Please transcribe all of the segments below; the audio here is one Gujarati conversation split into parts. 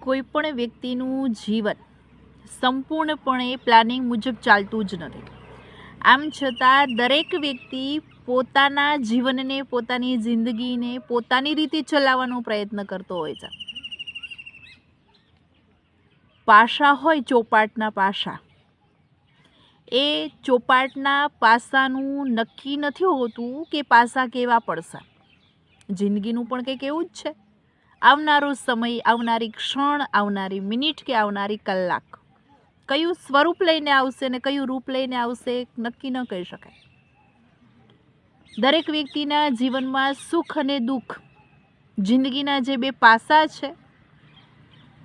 કોઈ પણ વ્યક્તિનું જીવન સંપૂર્ણપણે પ્લાનિંગ મુજબ ચાલતું જ નથી. આમ છતાં દરેક વ્યક્તિ પોતાના જીવનને, પોતાની જિંદગીને પોતાની રીતે ચલાવવાનો પ્રયત્ન કરતો હોય છે. પાસા હોય ચોપાટના પાસા. એ ચોપાટના પાસાનું નક્કી નથી હોતું કે પાસા કેવા પડશે. જિંદગીનું પણ કંઈક એવું જ છે. આવનારો સમય, આવનારી ક્ષણ, આવનારી મિનિટ કે આવનારી કલાક? કયું સ્વરૂપ લઈને આવશે ને કયું રૂપ લઈને આવશે નક્કી ન કહી શકાય. દરેક વ્યક્તિના જીવનમાં સુખ અને દુઃખ, જિંદગીના જે બે પાસા છે,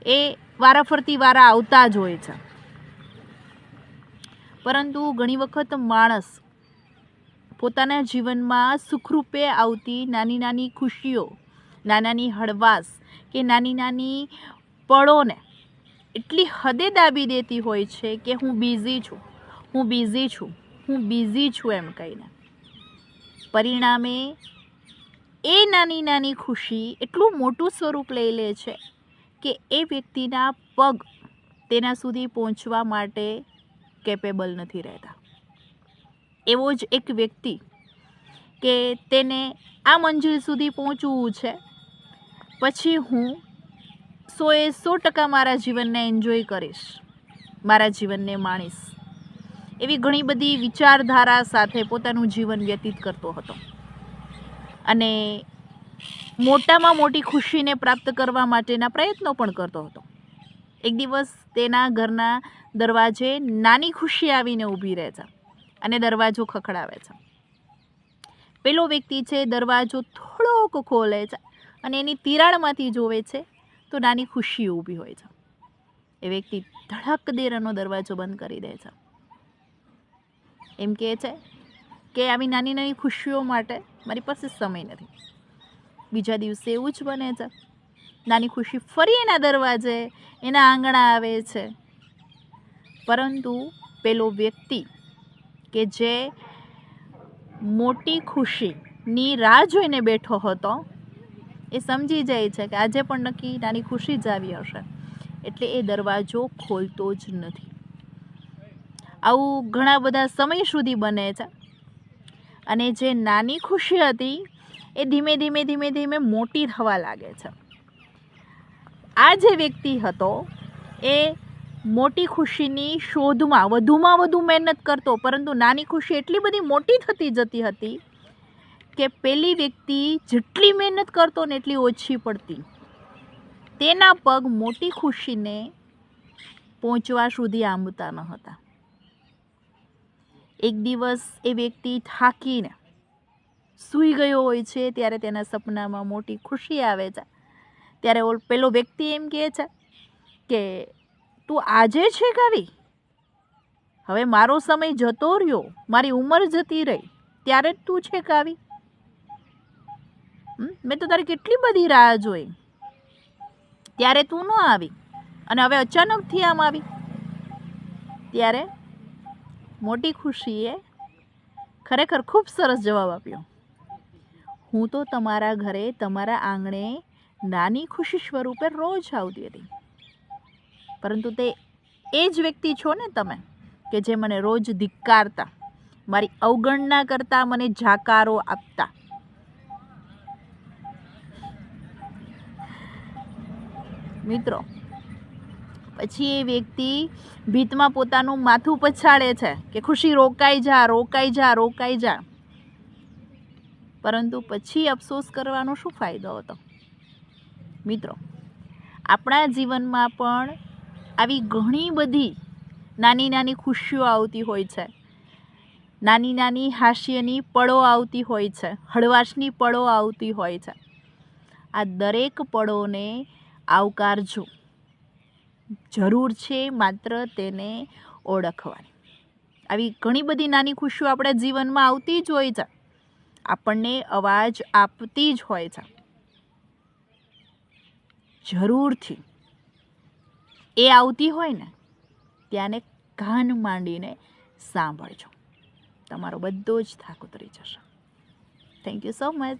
એ વારાફરતી વારા આવતા જ હોય છે. પરંતુ ઘણી વખત માણસ પોતાના જીવનમાં સુખરૂપે આવતી નાની નાની ખુશીઓ નાનાની હળવાશ કે નાની નાની પળોને એટલી હદે દાબી દેતી હોય છે કે હું બિઝી છું, હું બિઝી છું, હું બિઝી છું એમ કહીને. પરિણામે એ નાની નાની ખુશી એટલું મોટું સ્વરૂપ લઈ લે છે કે એ વ્યક્તિના પગ તેના સુધી પહોંચવા માટે કેપેબલ નથી રહેતા. એવો જ એક વ્યક્તિ કે તેને આ મંજિલ સુધી પહોંચવું છે પછી હું સોએ સો ટકા મારા જીવનને એન્જોય કરીશ. મારા જીવનને માણીશ. એવી ઘણી બધી વિચારધારા સાથે પોતાનું જીવન વ્યતીત કરતો હતો. અને મોટામાં મોટી ખુશીને પ્રાપ્ત કરવા માટેના પ્રયત્નો પણ કરતો હતો. એક દિવસ તેના ઘરના દરવાજે નાની ખુશી આવીને ઊભી રહે છે અને દરવાજો ખખડાવે છે. પેલો વ્યક્તિ છે, દરવાજો થોડોક ખોલે છે. અને એની તિરાડમાંથી જોવે છે, તો નાની ખુશી ઊભી હોય છે. એ વ્યક્તિ ધડક દેરનો દરવાજો બંધ કરી દે છે. એમ કહે છે કે આવી નાની નાની ખુશીઓ માટે મારી પાસે સમય નથી. બીજા દિવસે એવું જ બને છે. નાની ખુશી ફરી એના દરવાજે, એના આંગણા આવે છે. પરંતુ પેલો વ્યક્તિ કે જે મોટી ખુશીની રાહ જોઈને બેઠો હતો એ સમજી જાય છે કે આજે પણ નક્કી નાની ખુશી જ આવી હશે. એટલે એ દરવાજો ખોલતો જ નથી. આવું ઘણા બધા સમય સુધી બને છે. અને જે નાની ખુશી હતી, એ ધીમે ધીમે ધીમે ધીમે મોટી થવા લાગે છે. આ જે વ્યક્તિ હતો, એ મોટી ખુશીની શોધમાં વધુમાં વધુ મહેનત કરતો, પરંતુ નાની ખુશી એટલી બધી મોટી થતી જતી હતી કે પેલી વ્યક્તિ જેટલી મહેનત કરતો ને એટલી ઓછી પડતી. તેના પગ મોટી ખુશીને પહોંચવા સુધી આંબતા ન હતા. એક દિવસ એ વ્યક્તિ થાકીને સૂઈ ગયો હોય છે, ત્યારે તેના સપનામાં મોટી ખુશી આવે છે. ત્યારે ઓલ પેલો વ્યક્તિ એમ કહે છે કે, તું આજે છે કવિ હવે મારો સમય જતો રહ્યો, મારી ઉંમર જતી રહી, ત્યારે જ તું છે કાવી મેં તો તારી કેટલી બધી રાહ જોઈ. ત્યારે તું ન આવી અને હવે અચાનકથી આમ આવી. ત્યારે મોટી ખુશીએ ખરેખર ખૂબ સરસ જવાબ આપ્યો. હું તો તમારા ઘરે તમારા આંગણે નાની ખુશી સ્વરૂપે રોજ આવતી હતી. પરંતુ તે એ જ વ્યક્તિ છો ને તમે કે જે મને રોજ ધિક્કારતા, મારી અવગણના કરતાં મને જાકારો આપતા. મિત્રો. પછી એ વ્યક્તિ ભીતમાં પોતાનું માથું પછાડે છે કે ખુશી રોકાઈ જા રોકાઈ જા રોકાઈ જા. પરંતુ પછી અફસોસ કરવાનો શું ફાયદો હતો? મિત્રો, આપણા જીવનમાં પણ આવી ઘણી બધી નાની નાની ખુશીઓ આવતી હોય છે. નાની નાની હાસ્યની પળો આવતી હોય છે, હળવાશની પળો આવતી હોય છે. આ દરેક પળોને આવકારજો જરૂર છે માત્ર તેને ઓળખવાની. આવી ઘણી બધી નાની ખુશીઓ આપણા જીવનમાં આવતી જ હોય છે. આપણને અવાજ આપતી જ હોય છે. જરૂરથી. એ આવતી હોય ને, ત્યાંને કાન માંડીને સાંભળજો. તમારો બધો જ થાક ઉતરી જશે. Thank you so much